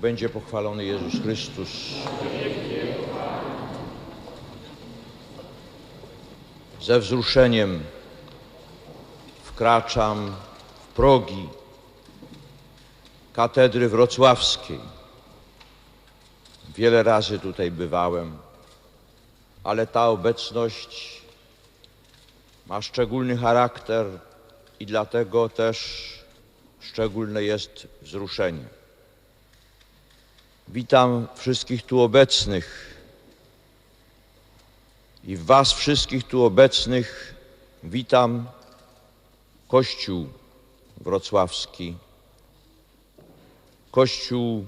będzie pochwalony Jezus Chrystus. Ze wzruszeniem wkraczam w progi katedry wrocławskiej. Wiele razy tutaj bywałem, ale ta obecność ma szczególny charakter i dlatego też szczególne jest wzruszenie. Witam wszystkich tu obecnych i Was wszystkich tu obecnych witam Kościół wrocławski, Kościół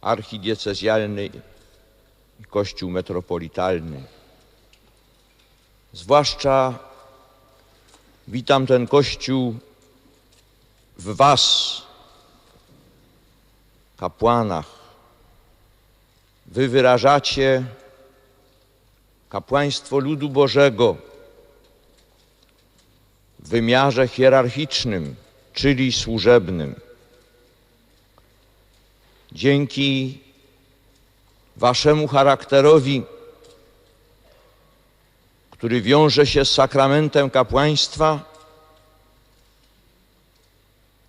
archidiecezjalny i Kościół metropolitalny. Zwłaszcza witam ten Kościół w Was, kapłanach. Wy wyrażacie kapłaństwo ludu Bożego w wymiarze hierarchicznym, czyli służebnym. Dzięki Waszemu charakterowi, który wiąże się z sakramentem kapłaństwa,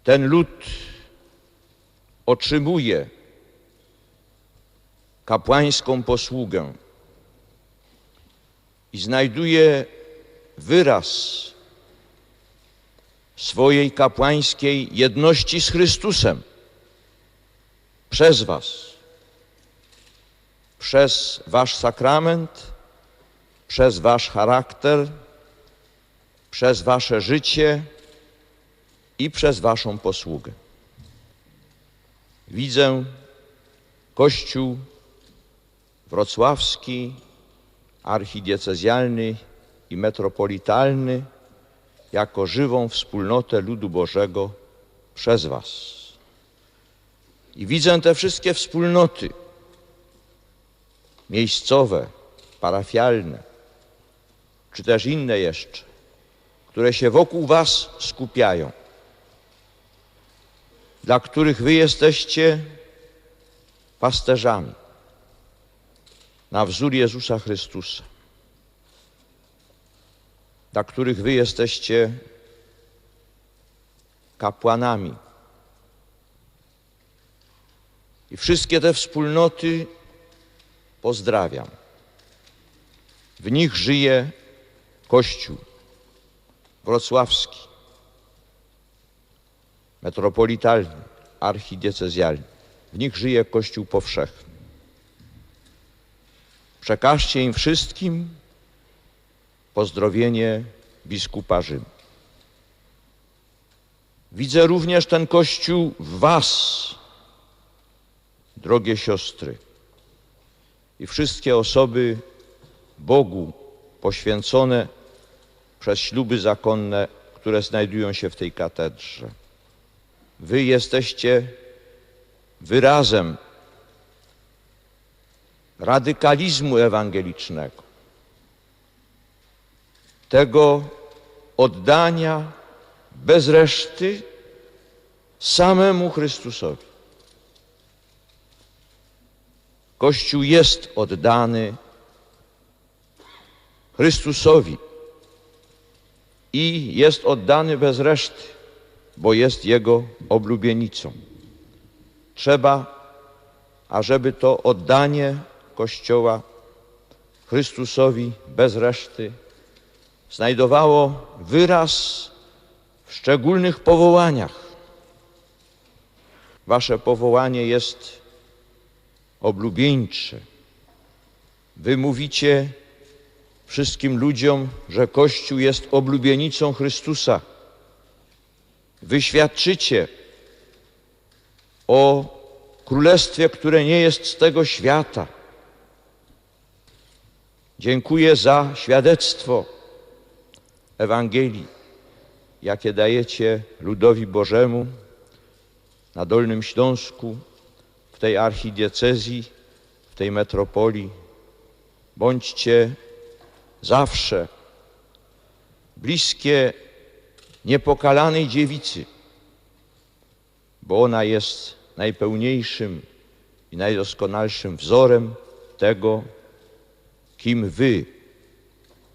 ten lud otrzymuje kapłańską posługę i znajduje wyraz swojej kapłańskiej jedności z Chrystusem przez Was, przez Wasz sakrament, przez Wasz charakter, przez Wasze życie i przez Waszą posługę. Widzę Kościół wrocławski, archidiecezjalny i metropolitalny jako żywą wspólnotę ludu Bożego przez Was. I widzę te wszystkie wspólnoty miejscowe, parafialne, czy też inne jeszcze, które się wokół Was skupiają, dla których Wy jesteście pasterzami na wzór Jezusa Chrystusa, dla których Wy jesteście kapłanami. I wszystkie te wspólnoty pozdrawiam. W nich żyje Kościół wrocławski, metropolitalny, archidiecezjalny. W nich żyje Kościół powszechny. Przekażcie im wszystkim pozdrowienie biskupa Rzymu. Widzę również ten Kościół w Was, drogie siostry, i wszystkie osoby Bogu poświęcone przez śluby zakonne, które znajdują się w tej katedrze. Wy jesteście wyrazem radykalizmu ewangelicznego, tego oddania bez reszty samemu Chrystusowi. Kościół jest oddany Chrystusowi i jest oddany bez reszty, bo jest Jego oblubienicą. Trzeba, ażeby to oddanie Kościoła Chrystusowi bez reszty znajdowało wyraz w szczególnych powołaniach. Wasze powołanie jest oblubieńcze. Wy mówicie wszystkim ludziom, że Kościół jest oblubienicą Chrystusa. Wy świadczycie o królestwie, które nie jest z tego świata. Dziękuję za świadectwo Ewangelii, jakie dajecie ludowi Bożemu na Dolnym Śląsku, w tej archidiecezji, w tej metropolii. Bądźcie zawsze bliskie niepokalanej dziewicy, bo ona jest najpełniejszym i najdoskonalszym wzorem tego, kim Wy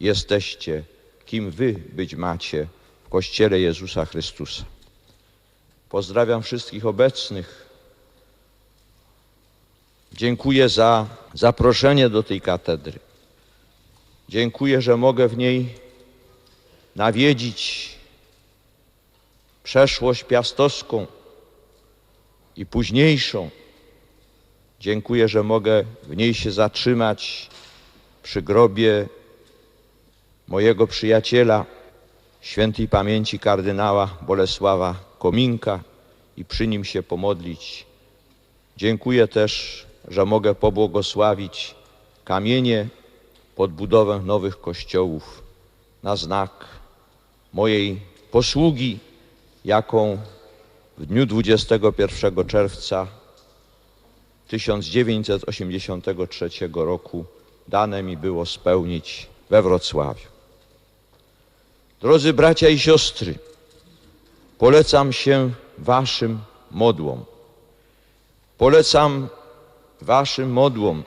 jesteście, kim Wy być macie w Kościele Jezusa Chrystusa. Pozdrawiam wszystkich obecnych. Dziękuję za zaproszenie do tej katedry. Dziękuję, że mogę w niej nawiedzić przeszłość piastowską i późniejszą. Dziękuję, że mogę w niej się zatrzymać przy grobie mojego przyjaciela, świętej pamięci kardynała Bolesława Kominka i przy nim się pomodlić. Dziękuję też, że mogę pobłogosławić kamienie pod budowę nowych kościołów na znak mojej posługi, jaką w dniu 21 czerwca 1983 roku dane mi było spełnić we Wrocławiu. Drodzy bracia i siostry, polecam się Waszym modłom. Polecam Waszym modłom,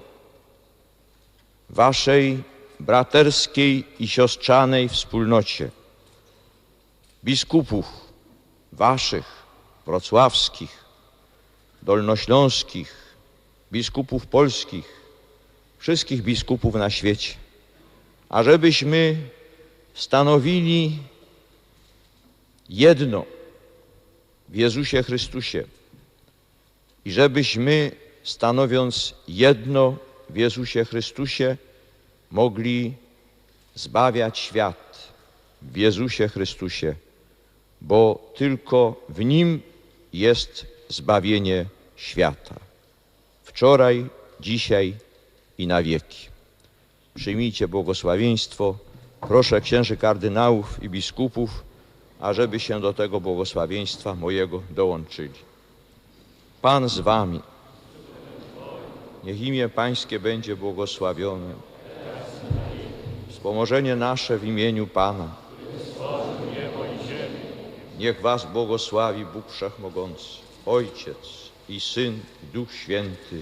Waszej braterskiej i siostrzanej wspólnocie, biskupów Waszych, wrocławskich, dolnośląskich, biskupów polskich, wszystkich biskupów na świecie, ażebyśmy stanowili jedno w Jezusie Chrystusie i żebyśmy stanowiąc jedno w Jezusie Chrystusie mogli zbawiać świat w Jezusie Chrystusie, bo tylko w Nim jest zbawienie świata. Wczoraj, dzisiaj i na wieki. Przyjmijcie błogosławieństwo. Proszę księży kardynałów i biskupów, ażeby się do tego błogosławieństwa mojego dołączyli. Pan z wami. Niech imię Pańskie będzie błogosławione. Wspomożenie nasze w imieniu Pana. Niech Was błogosławi Bóg Wszechmogący, Ojciec i Syn Duch Święty.